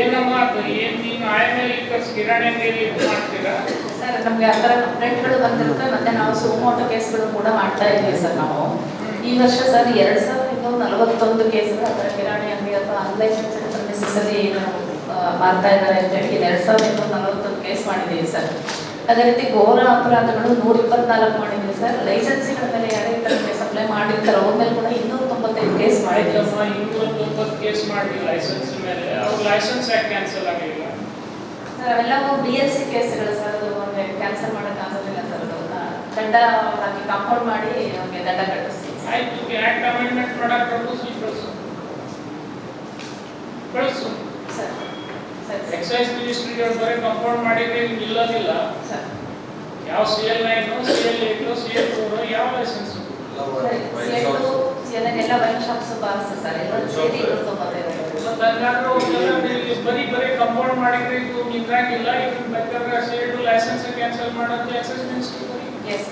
ಏನಮ್ಮ ಅದು ಏನ್ ನೀನು ಆಯಮೇಲೆ ಲಿಕ್ಕರ್ಸ್ ಕಿರಾಣಿ ಅಂಗಡಿಯಲ್ಲಿ ಇದು ಮಾಡ್ತೀರಾ? ಸರ್, ನಮಗೆ ಆ ಥರ ಕಂಪ್ಲೇಂಟ್ಗಳು ಬಂದಿರುತ್ತೆ. ಮತ್ತೆ ನಾವು ಸುಮೋಟೋ ಕೇಸ್ಗಳು ಕೂಡ ಮಾಡ್ತಾ ಇದ್ದೀವಿ ಸರ್ ನಾವು. ಈ ವರ್ಷ ಸರ್ ಎರಡು ಸಾವಿರದ ಇನ್ನೂರ ನಲವತ್ತೊಂದು ಕೇಸ್ಗಳು ಆ ಥರ ಕಿರಾಣಿ ಅಂಗಡಿ ಅಥವಾ ಆನ್ಲೈನ್ ನೆಸೆಸರಿ ಮಾಡ್ತಾ ಇದ್ದಾರೆ ಅಂತ ಹೇಳಿ ಎರಡು ಸಾವಿರದ ಇನ್ನೂರ ನಲವತ್ತೊಂದು ಕೇಸ್ ಮಾಡಿದ್ದೀವಿ ಸರ್. ಅದೇ ರೀತಿ ಘೋರ ಅಪರಾಧಗಳು ನೂರ ಇಪ್ಪತ್ನಾಲ್ಕು ಮಾಡಿದ್ದೀವಿ ಸರ್. ಲೈಸೆನ್ಸಿಗಳ ಮೇಲೆ ಯಾರೇ ಥರ ಕೇಸ್ ಅಪ್ಲೈ ಮಾಡಿರ್ತಾರೆ, ಅವ್ರ ಮೇಲೆ ಕೂಡ ಕೇಸ್ ಮಾಡಿದ್ರಮ್ಮ ಇನ್ನೊಂದು ಒಂಬತ್ತು ಕೇಸ್ ಮಾಡಿ ಲೈಸೆನ್ಸ್ ಮೇಲೆ ಅವ್ರ ಲೈಸೆನ್ಸ್ ಯಾಕೆ ಕ್ಯಾನ್ಸಲ್ ಆಗಿಲ್ಲ. ಸರ್ ಅವೆಲ್ಲವೂ ಬಿ ಎಸ್ ಸಿ ಕೇಸ್ಗಳು ಸರ್ ಅದು ಒಂದು ಕ್ಯಾನ್ಸಲ್ ಮಾಡೋಕ್ಕಾಗೋದಿಲ್ಲ ಸರ್ ಅದು ದಂಡ ಹಾಕಿ ಕಾಂಪೌಂಡ್ ಮಾಡಿ ನಮಗೆ ದಂಡ ಕಟ್ಟಿಸ್ತೀವಿ ಸರ್. ಆಯ್ತು ಆಕ್ಟ್ ಅಮೆಂಡ್ಮೆಂಟ್ ಪ್ರಾಡಕ್ಟ್ ಪ್ರಪೋಸಲ್ ಕಳಿಸು. ಕಳಿಸು. ಸರ್ ಎಕ್ಸೈಸ್ ಮಿನಿಸ್ಟ್ರಿಗೆ ಬರೀ ಕಂಪೌಂಡ್ ಮಾಡಿದ್ರೆ ನಿಲ್ಲೋದಿಲ್ಲ. ಸರ್. ಯಾವ C L nine C L eight C L four ಯಾವ ಲೈಸೆನ್ಸ್ ಎಲ್ಲ ವೈನ್ ಶಾಪ್ಸ್ ಬಾರ್ಸ್ ಸರ್ ಎಲ್ಲ ಸೇರಿ ನೀವು ಬರೀ ಬರೀ ಕಂಪೌಂಡ್ ಮಾಡಿದ್ರೆ ಇದು ನಿಂದ್ರಾಗಿಲ್ಲ ಇದನ್ನ ಬೇಕಾದ್ರೆ ಸೇಡು ಲೈಸೆನ್ಸ್ ಕ್ಯಾನ್ಸಲ್ ಮಾಡೋದು ಲೈಸೆನ್ಸ್ ಮಿನಿಸ್ಟ್ರಿ ಎಸ್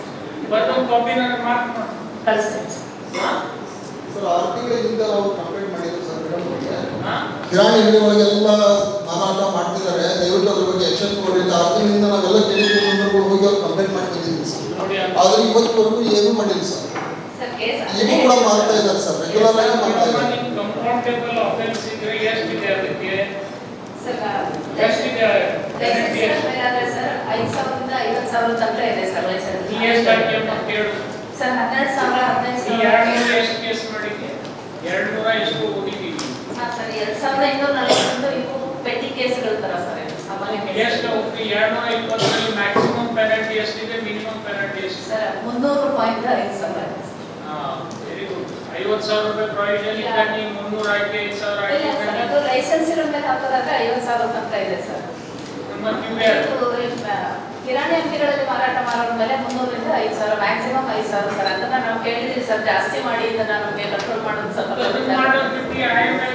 ಬರ್ದು ಕಾಪಿ ನನಗೆ ಮಾರ್ಕ್ ಮಾಡಿ. ಕಳಿಸ್ತೀನಿ ಸರ್ ಆರು ನಾವು ಕಂಪ್ಲೇಂಟ್ ಮಾಡಿದ್ರು ಸರ್ ಕಿರಾಣಿ ಅಂಗಡಿ ಮಾರಾಟ ಮಾಡ್ತಿದ್ದಾರೆ. ದಯವಿಟ್ಟು ಅದ್ರ ಬಗ್ಗೆ ಎಕ್ಷನ್ ಕೊಡಿ ಆರು ತಿಂಗಳಿಂದ ನಾವೆಲ್ಲ ಹೋಗಿ ಕಂಪ್ಲೇಂಟ್ ಮಾಡ್ತಿದ್ದೀವಿ ಸರ್. ಆದ್ರೆ ಇವತ್ತುವರೆಗೂ ಏನೂ ಮಾಡಿಲ್ಲ ಸರ್. ಈಗ ಕೂಡ ಮಾಡ್ತಾ ಇದ್ದಾರೆ ಸರ್. ರೆಗ್ಯುಲರ್ ಆಗಿ ಮಾಡ್ತಾ ಇದ್ದಾರೆ. ಕಂಪೌಂಡೇಬಲ್ ಆಫೆನ್ಸ್ ಇದ್ರೆ ಇದೆ ಅದಕ್ಕೆ? ಸರ್ ಎಷ್ಟಿದೆ ಲೈಸೆನ್ಸ್ ಸರ್ ಐದು ಸಾವಿರದಿಂದ ಐವತ್ತು ಸಾವಿರ ತನಕ ಇದೆ ಸರ್ ಲೈಸೆನ್ಸ್ ನೀ ಎಷ್ಟು ಹಾಕಿ ಅಂತ ಕೇಳು ಸರ್ ಹನ್ನೆರಡು ಸಾವಿರ ಹದಿನೈದು ಸಾವಿರ. ಎರಡು ನೂರ ಎಷ್ಟು ಕೇಸ್ ಮಾಡಿದ್ದೆ ಎರಡು ನೂರ ಎಷ್ಟು ಓದಿದ್ದೀವಿ ಹಾಂ ಸರ್ ಎರಡು ಸಾವಿರದ ಇನ್ನೂರ ನಲವತ್ತೊಂದು ಇವು ಪೆಟ್ಟಿ ಕೇಸ್ಗಳು ತರ ಸರ್ ಎಷ್ಟು ಎರಡು ನೂರ ಇಪ್ಪತ್ತರಲ್ಲಿ ಮ್ಯಾಕ್ಸಿಮಮ್ ಪೆನಾಲ್ಟಿ ಎಷ್ಟಿದೆ? ಮಿನಿಮಮ್ ಪೆನಾಲ್ಟಿ ಎಷ್ಟು ಸರ್ ಮುನ್ನೂರು ರೂಪಾಯಿಂದ ಐದು ಸಾವಿರ ಇದೆ ಐವತ್ತು ಸಾವಿರ ರೂಪಾಯಿ ಪ್ರಾವಿಷನ್ ಇದ್ದಾಗ ನೀವು ಮುನ್ನೂರ ಹಾಕಿ ಐದು ಸಾವಿರ ಇಲ್ಲ ಸರ್ ಅದು ಲೈಸೆನ್ಸ್ ಇರೋ ಮೇಲೆ ಹಾಕೋದಾಗ ಐವತ್ತು ಸಾವಿರ ತನಕ ಇದೆ ಸರ್. ನಮ್ಮ ಕಿರಾಣಿ ಅಂಗಡಿಗಳಲ್ಲಿ ಮಾರಾಟ ಮಾಡೋರ ಮೇಲೆ ಮುನ್ನೂರಿಂದ ಐದು ಸಾವಿರ ಮ್ಯಾಕ್ಸಿಮಮ್ ಐದು ಸಾವಿರ ಸರ್. ಅದನ್ನ ನಾವು ಕೇಳಿದ್ವಿ ಸರ್ ಜಾಸ್ತಿ ಮಾಡಿ ಇದನ್ನ ನಮಗೆ ಕಂಟ್ರೋಲ್ ಮಾಡೋದು ಸ್ವಲ್ಪ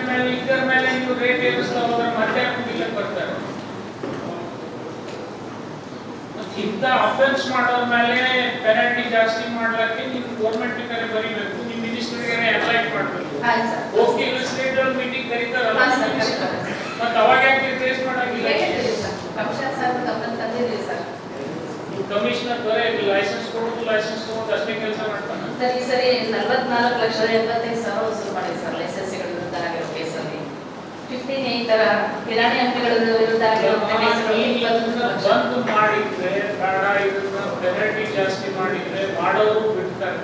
ಮೇಲೆ ಇದರ ಮೇಲೆ ನೀವು ರೇಟ್ ಏರಿಸ್ತಾ ಹೋದ್ರೆ ಮತ್ತೆ ಬಿಲ್ ಬರ್ತಾರೆ ಇಂಥ ಅಫೆನ್ಸ್ ಮಾಡೋರ ಮೇಲೆ ಪೆನಾಲ್ಟಿ ಜಾಸ್ತಿ ಮಾಡ್ಲಿಕ್ಕೆ ನೀವು ಗೌರ್ಮೆಂಟ್ ಕರೆ ಬರೀಬೇಕು. ಮಿನಿಸ್ಟ್ರಿಗೆ ಅಲೈಟ್ ಮಾಡಬೇಕು ಹೋಗಿ ಲೆಜಿಸ್ಲೇಟಿವ್ ಮೀಟಿಂಗ್ ಕರೀತಾರಲ್ಲ. ಮತ್ತೆ ಅವಾಗ ಯಾಕೆ ಮಾಡಾಗಿಲ್ಲ ಸರ್ ಕಮಿಷನರ್ ಬರೇ ಲೈಸೆನ್ಸ್ ಕೊಡೋದು ಲೈಸೆನ್ಸ್ ತಗೊಂಡು ಅಷ್ಟೇ ಕೆಲಸ ಮಾಡ್ತಾನೆ ಸರ್ ಈ ಸರಿ ನಲ್ವತ್ನಾಲ್ಕು ಲಕ್ಷದ ಎಂಬತ್ತೈದು ಸಾವಿರ ವಸೂಲು ಮಾಡಿದೆ ಸರ್ ಲೈಸೆನ್ಸ್ಗಳ ವಿರುದ್ಧ ಆಗಿರೋ ಕೇಸಲ್ಲಿ ಫಿಫ್ಟೀನ್ ಈ ಥರ ಕಿರಾಣಿ ಅಂಗಡಿಗಳ ವಿರುದ್ಧ ಆಗಿರೋ ಲಕ್ಷ ಬಂದ್ ಮಾಡಿದ್ರೆ ಬೇಡ ಇದನ್ನ ಪೆನಾಲ್ಟಿ ಜಾಸ್ತಿ ಮಾಡಿದ್ರೆ ಮಾಡೋರು ಬಿಡ್ತಾರೆ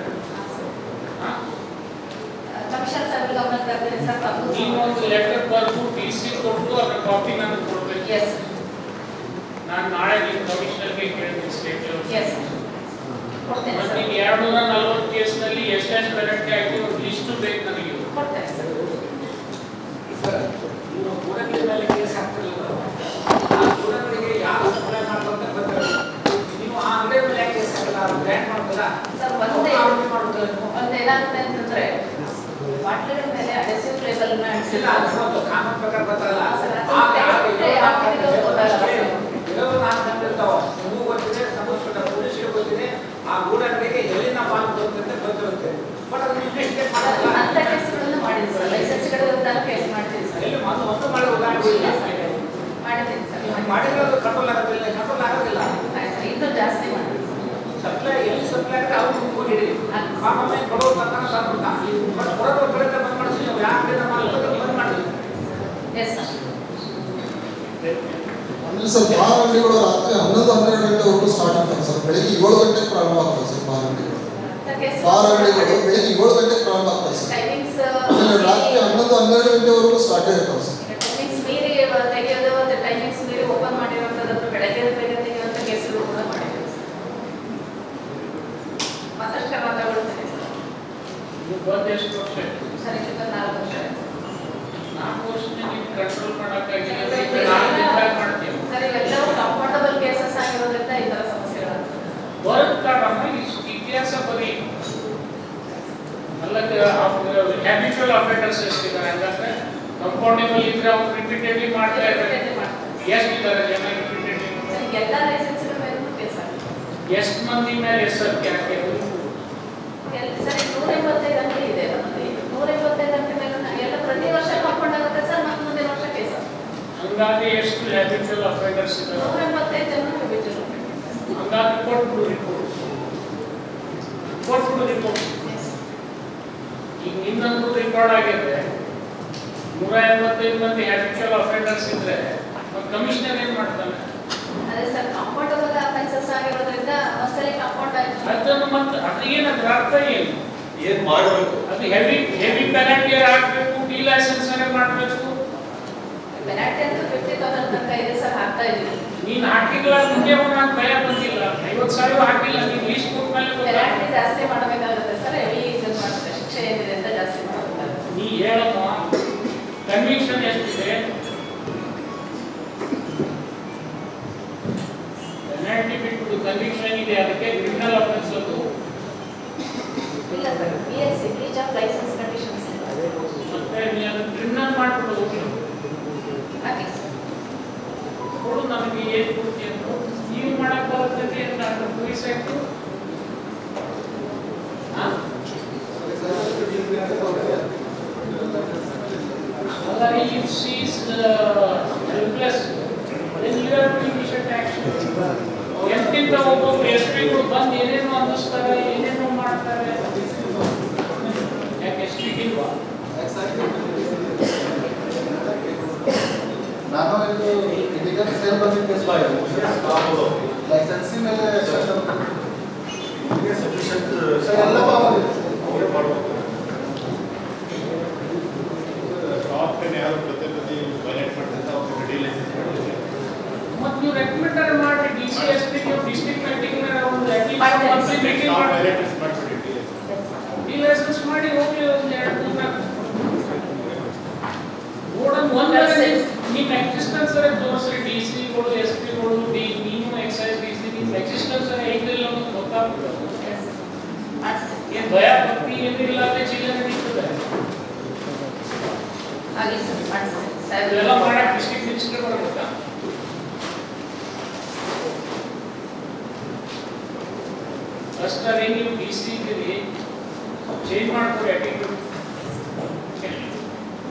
ಹಾ? ಕಮಿಷನ್ ಸರ್ ಗಮನ ತರ್ತೀನಿ ಸರ್ ನೀವು ಒಂದು ಲೆಟರ್ ಬರೆದು ಟಿ ಸಿ ಕೊಟ್ಟು ಅದರ ಕಾಪಿ ನನಗೆ ಕೊಡ್ಬೇಕು ಎಸ್ ನಾನು ನಾಳೆ ನಿಮ್ಮ ಕಮಿಷನರ್ಗೆ ಕೇಳ್ತೀನಿ ಸ್ಟೇಟ್ ಎಸ್ ಕೊಡ್ತೇನೆ ಮತ್ತೆ ಸರ್ ನೀವು ಎರಡು ನೂರ ನಲ್ವತ್ತು ಕೇಸ್ನಲ್ಲಿ ಎಷ್ಟೆಷ್ಟು ವೆರೈಟಿ ಆಗಿ ಒಂದು ಲಿಸ್ಟು ಬೇಕು ನನಗೆ ಕೊಡ್ತೇನೆ ಸರ್ ಇವ್ರು ಊರಗಳ ಮೇಲೆ ಕೇಸ್ ಹಾಕ್ತಿರಲ್ಲ ಆ ಊರಗಳಿಗೆ ಯಾರು ಸಪ್ಲೈ ಮಾಡ್ಬೇಕಂತ ಗೊತ್ತಿರಲ್ಲ ನೀವು ಆ ಅಂಗಡಿ ಮೇಲೆ ಯಾಕೆ ಕೇಸ್ ಹಾಕಲ್ಲ ಅವ್ರು ಗ್ರ್ಯಾಂಡ್ ಮಾಡ್ಬೋದಾ ಸರ್ ಅವ್ರು ಒಂದೇ ಆರೋಗ್ಯ ಮಾಡ್ಬೋದು ಒಂದು ಏನಾಗುತ್ತೆ ಅಂತಂದ್ರೆ ಬಾಟ್ಲಿಗಳ ಮೇಲೆ ಅಡೆಸಿವ್ ಲೇಬಲ್ ಇಲ್ಲ ಅದು ಹೌದು ಕಾನೂನು ಪ್ರಕಾರ ಗೊತ್ತಲ್ಲ ಸರ್, ಅದು ಆ ಯಾವ ಯಾವ ಯಾವ ಅಂಗಡಿಗೂ ಗೊತ್ತಾಗಲ್ಲ. ಕೆಲವು ನಾನು ಕಂಡಿರ್ತಾವ ನಿಮಗೂ ಗೊತ್ತಿದೆ ಸಂಬಂಧಪಟ್ಟ ಪೊಲೀಸರಿಗೆ ಗೊತ್ತಿದೆ ಆ ಗೂಡಂಗಡಿಗೆ ಎಲ್ಲಿಂದ ಮಾಲ್ ಬರುತ್ತೆ ಗೊತ್ತಿರುತ್ತೆ ಬಟ್ ಅದು ಇನ್ವೆಸ್ಟಿಗೇಟ್ ಮಾಡಲ್ಲ ಅಂತ ಕೇಸ್ಗಳನ್ನು ಮಾಡಿದ್ವಿ ಸರ್ ಲೈಸೆನ್ಸ್ಗಳ ವಿರುದ್ಧ ಕೇಸ್ ಮಾಡ್ತೀವಿ ಸರ್ ಎಲ್ಲಿ ಒಂದು ಒಂದು ಮಾಡೋ ಉದಾಹರಣೆ ಇಲ್ಲ ಮಾಡಿದ್ದೀನಿ ಸರ್ ನೀವು ಮಾಡಿರೋದು ಕಂಟ್ರೋಲ್ ಆಗೋದಿಲ್ಲ ಕಂಟ್ರೋಲ್ ಆಗೋದಿಲ್ಲ ಇನ್ನೂ ಜಾಸ್ತಿ ಸರ್ ಸಪ್ಲೈ ಎಲ್ಲಿ ಸಪ್ಲೈ ಆಗುತ್ತೆ ಅವ್ರು ಹೋಗಿ ಹಿಡಿರಿ ಆಯ್ತು. ಮಾಮೂಲಿ ಕೊಡೋರು ತನಕ ಸಾಕು ಬಟ್ ಕಡೆಯಿಂದ ಬಂದ್ ಮಾಡಿಸಿ ನೀವು ಯಾವ ಕಡೆಯಿಂದ ಮಾಡ್ಬೇಕು ಬಂದ್ ಮಾಡಿ ಎಸ್ ಆಮೇಲೆ ಸರ್ ಬಾರ್ ಅಂಗಡಿಗಳು ರಾತ್ರಿ ಹನ್ನೊಂದು ಹನ್ನೆರಡು ಗಂಟೆವರೆಗೂ ಸ್ಟಾರ್ಟ್ ಆಗ್ತದೆ ಸರ್. ಬೆಳಿಗ್ಗೆ ಏಳು ಗಂಟೆಗೆ ಪ್ರಾರಂಭ ಆಗ್ತದೆ ಸರ್ ಬಾರ್ ಅಂಗಡಿಗಳು ಬಾರ್ ಅಂಗಡಿಗಳು ಬೆಳಿಗ್ಗೆ ಏಳು ಗಂಟೆಗೆ ಪ್ರಾರಂಭ ಆಗ್ತದೆ ಸರ್. ರಾತ್ರಿ ಹನ್ನೊಂದು ಹನ್ನೆರಡು ಗಂಟೆವರೆಗೂ ಸ್ಟಾರ್ಟ್ ಇರ್ತವೆ ಸರ್. ಇದು ಬಂದು ಎಷ್ಟು ವರ್ಷ ಆಯ್ತು? ಸರ್ ಇದಕ್ಕೆ ನಾಲ್ಕು ವರ್ಷ ಆಯ್ತು ನಾಲ್ಕು ವರ್ಷದಿಂದ ನೀವು ಕಂಟ್ರೋಲ್ ಮಾಡೋಕ್ಕಾಗಿಲ್ಲ ಈಗ ನಾನು ಡಿಕ್ಲೇರ್ ಮಾಡ್ತೀನಿ ಸರ್ ಇವೆಲ್ಲವೂ ಕಂಫರ್ಟಬಲ್ ಕೇಸಸ್ ಆಗಿರೋದ್ರಿಂದ ಈ ಥರ ಸಮಸ್ಯೆಗಳಾಗ್ತದೆ ಬರುತ್ತಾರಮ್ಮ ಇಷ್ಟು ಇತಿಹಾಸ ಬರೀ ಅಲ್ಲಕ್ಕೆ ಹ್ಯಾಬಿಚುವಲ್ ಅಫೆಂಡರ್ಸ್ ಎಷ್ಟಿದ್ದಾರೆ ಹಂಗಂದ್ರೆ ಕಂಪೌಂಡಿಂಗ್ ಇದ್ರೆ ಅವ್ರು ರಿಪೀಟೆಡ್ಲಿ ಮಾಡ್ತಾ ಇದ್ದಾರೆ ಎಷ್ಟಿದ್ದಾರೆ ಜನ ರಿಪೀಟೆಡ್ಲಿ ಸರ್ ಎಲ್ಲ ಲೈಸೆನ್ಸ್ಗಳ ಮೇಲೂ ಕೇಸ್ ಆಗಿದೆ ಎಷ್ಟು ಮಂದಿ ಮೇಲೆ ಹೆಸರು ಯಾಕೆ ಎಲ್ಲಿ ಸರ್ ನೂರ ಎಂಬತ್ತೈದು ಅಂಗಡಿ ಇದೆ ನಮ್ಮಲ್ಲಿ ನೂರ ಎಂಬತ್ತೈದು ಅಂಗಡಿ ಮೇಲೆ ಎಲ್ಲ ಪ್ರತಿ ವರ್ಷ ಕಂಪೌಂಡ್ ಆಗುತ್ತೆ ಸರ್ ಮತ್ತೆ ಮುಂದಿನ ವರ್ಷ ಕೇಸ್ ಆಗುತ್ತೆ ಹಂಗಾಗಿ ಇದ್ದಾರೆ ಜನ ಬಿಟ್ಟಿರು ಹಂಗಾಗಿ ಕೊಟ್ಬಿಡು ರಿಪೋರ್ಟ್ ಕೊಟ್ಬಿಡು ರಿಪೋರ್ಟ್ ಈಗ ನಿನ್ನಂತೂ ರೆಕಾರ್ಡ್ ಆಗಿದೆ ನೂರ ಎಂಬತ್ತೈದು ಮಂದಿ ಹ್ಯಾಬಿಚುವಲ್ ಅಫೆಂಡರ್ಸ್ ಇದ್ರೆ ಕಮಿಷನರ್ ಏನ್ ಮಾಡ್ತಾನೆ ಅದೇ ಸರ್ ಕಂಫರ್ಟಬಲ್ ಅಫೆನ್ಸಸ್ ಆಗಿರೋದ್ರಿಂದ ಒಂದ್ಸಲಿ ಕಂಫರ್ಟ್ ಆಯ್ತು ಅದನ್ನು ಮತ್ತೆ ಅದು ಏನದ್ರ ಅರ್ಥ ಏನು ಏನ್ ಮಾಡಬೇಕು ಅದು ಹೆವಿ ಹೆವಿ ಪೆನಾಲ್ಟಿ ಹಾಕಬೇಕು ಡಿ ಲೈಸೆನ್ಸ್ ಮಾಡಬೇಕು ಪೆನಾಲ್ಟಿ ಅಂತ ಫಿಫ್ಟಿ ತೌಸಂಡ್ ತನಕ ಇದೆ ಸರ್ ಹಾಕ್ತಾ ಇದೀವಿ ನೀನ್ ಹಾಕಿಲ್ಲ ಮುಂದೆ ನಾನು ಭಯ ಬಂದಿಲ್ಲ. ಐವತ್ತು ಸಾವಿರ ಹಾಕಿಲ್ಲ ನೀನ್ ಲೀಸ್ಟ್ ಕೊಟ್ಮೇಲೆ. ಪೆನಾಲ್ಟಿ ಜಾಸ್ತಿ ಮಾಡಬೇಕಾಗುತ್ತೆ ಸರ್ ಹೆವಿ ಇದು ಮಾಡುತ್ತೆ ಶಿಕ್ಷೆ ಏನಿದೆ ಅಂತ ಜಾಸ್ತಿ ಮಾಡಬೇಕಾಗುತ್ತೆ. ನೀ ಹೇಳಮ್ಮ ಕನ್ವಿಕ್ಷನ್ ಎಷ್ಟಿದೆ? ಪೆನಾಲ್ಟಿ ಬಿಟ್ಟು ಕನ್ವಿಕ್ಷನ್ ಇದೆ ಅದಕ್ಕೆ ಕ್ರಿಮಿನಲ್ ಅಫೆನ್ಸ್ ಅದು. ಇಲ್ಲ sir B S C license conditions ಮತ್ತೆ ನೀ ಅದು ಕ್ರಿಮಿನಲ್ ಮಾಡ್ಬಿಡು ಹೋಗ್ಲಿ. ಕೊಡು ನನಗೆ ಏನ್ ಕೊಡ್ತಿ ಅಂತ ನೀವು ಮಾಡಕ್ ಬರ್ತೈತೆ ಅಂತ ಅದು ಪೊಲೀಸ್ ಆಯ್ತು ಅಲ್ಲ if she is uh, helpless then you have to initiate action ಎಂತಿಂತ ಒಬ್ಬೊಬ್ರು ಎಸ್ ಪಿಗಳು ಬಂದು ಏನೇನೋ ಅನ್ನಿಸ್ತಾರೆ ಏನೇನೋ ಮಾಡ್ತಾರೆ ಯಾಕೆ ಎಸ್ ಇಲ್ವಾ ಇದೀಗ ಸೇಲ್ ಬಂದಿದ್ದ ಕೇಸ್ ಲೈಸೆನ್ಸಿ ಮೇಲೆ ಸಫಿಷಿಯಂಟ್ ಸರ್, ಎಲ್ಲ ಮಾಮೂಲಿ. ಅವರೇ ಮಾಡ್ಬೇಕು ಟಾಪ್ ಟೆನ್ ಯಾರು ಪ್ರತಿ ಪ್ರತಿ ವೈಲೇಟ್ ಮಾಡ್ತಾರೆ ಅವ್ರಿಗೆ ಡಿ ಲೈಸೆನ್ಸ್ ಮಾಡಿದ್ರೆ ಮತ್ತೆ ನೀವು ರೆಕಮೆಂಡರ್ ಮಾಡಿ D C S P district meeting ಒಂದು ಮಾಡ್ತೇನೆ. ಅಟ್ಲೀಸ್ಟ್ ಮೀಟಿಂಗ್ ಟಾಪ್ ಮಾಡಿ ವೈಲೇಟರ್ಸ್ ಮಾಡಿಬಿಡಿ ಡಿ ಲೈಸೆನ್ಸ್ ಡಿ ಲೈಸೆನ್ಸ್ ಮಾಡಿ ಹೋಗಿ ಒಂದು ಎರಡು ಮೂರು ನಾಲ್ಕು ನೋಡೋಣ ಒಂದು ನಿಮ್ಮ ಎಕ್ಸಿಸ್ಟೆನ್ಸ್ ತೋರಿಸ್ರಿ ಡಿ ಸಿಗಳು ಎಸ್ ಪಿಗಳು ಡಿ ನೀನು ಎಕ್ಸೈಸ್ ಡಿ ಸಿ ನಿಮ್ಮ ಎಕ್ಸಿಸ್ಟೆನ್ಸ್ ಐತಿಲ್ಲ ಅನ್ನೋದು ಗೊತ್ತಾಗ್ತದೆ ಮಾಡಿಸ್ತೀವಿ ಏನು ಭಯ ಭಕ್ತಿ ಏನಿಲ್ಲ ಅಲ್ಲೇ ಚಿಲ್ಲರೆ ನಡೀತದೆ ಹಾಗೆ ಸರ್ ಮಾಡಿಸ್ತೀವಿ ಇದೆಲ್ಲ ಸರ್ ಮಾಡಕ್ಕೆ ಡಿಸ್ಟ್ರಿಕ್ಟ್ ಮಿನಿಸ್ಟರ್ ಬರ್ಬೇಕಾ ಫಸ್ಟ್ ಅದೇ ನೀವು ಡಿ ಸಿ ಇದ್ದೀರಿ ಚೇಂಜ್ ಮಾಡ್ಕೊಡಿ ಅಟಿಟ್ಯೂಡ್